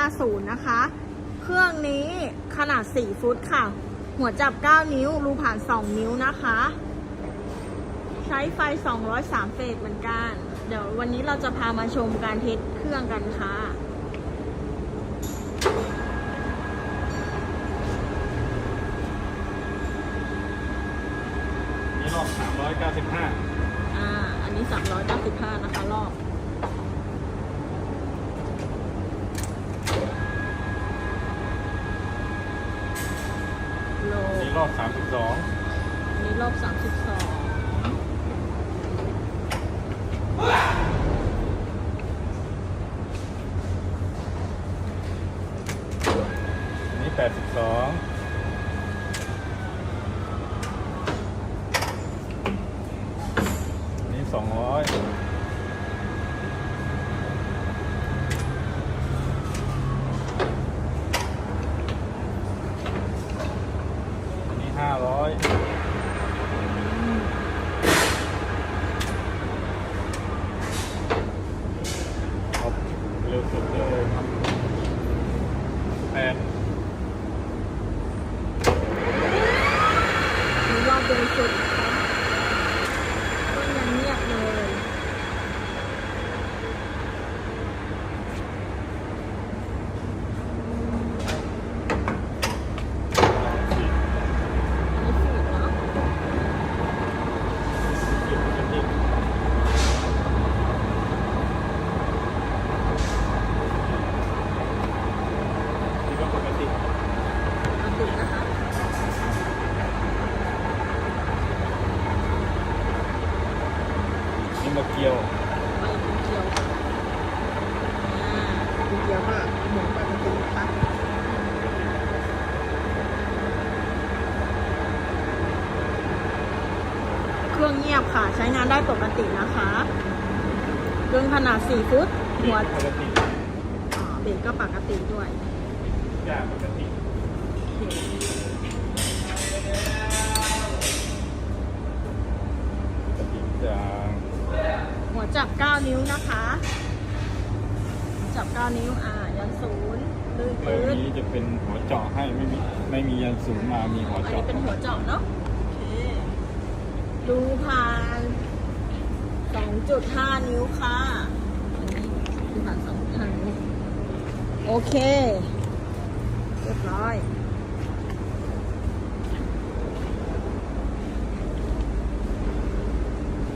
850 นะคะ เครื่องนี้ขนาด 4 ฟุตค่ะ หัวจับ 9 นิ้ว รูผ่าน 2 นิ้วนะคะ ใช้ไฟ 203 เฟสเหมือนกัน เดี๋ยววันนี้เราจะพามาชมการเทสเครื่องกันค่ะนี่รอบ395อ่า อันนี้ 395 นะคะรอบ โล นี่ร อบ 32อันนี้รอบ32อันนี้ 82 อันนี้ 200 อันนี้500เอาเร็วสุดเลยครับแปดมีรอบเดินสุดนะคะก็ยังเงียบเลย สิบ อันนี้ฝืดเนาะ สิบปกตินี่ก็ปกติ เอาฝืดนะคะ นี่มาเกี่ยวไปเป็นเกียวค่ะอ่าเป็นเกียวก็หมุนไปเป็นตีนะคะเครื่องเงียบค่ะ ใช้งานได้ปกตินะคะเครื่องขนาด 4 ฟุต หัวปกติอ่าเบรกก็ปกติด้วยอย่างปกติ 9 นิ้วนะคะหัวจับ 9 นิ้ว อ่า ยันศูนย์ลื่นเรื่องปื๊ดนี้จะเป็นหัวเจาะให้ไม่มีไม่มียันสูงมามีหัวอันนี้เจาะเป็นหัวเจาะเนาะ โอเค ดูผ่าน 2.5 นิ้วค่ะอันนี้ดูผ่าน2.5นิ้ว โอเค เรียบร้อย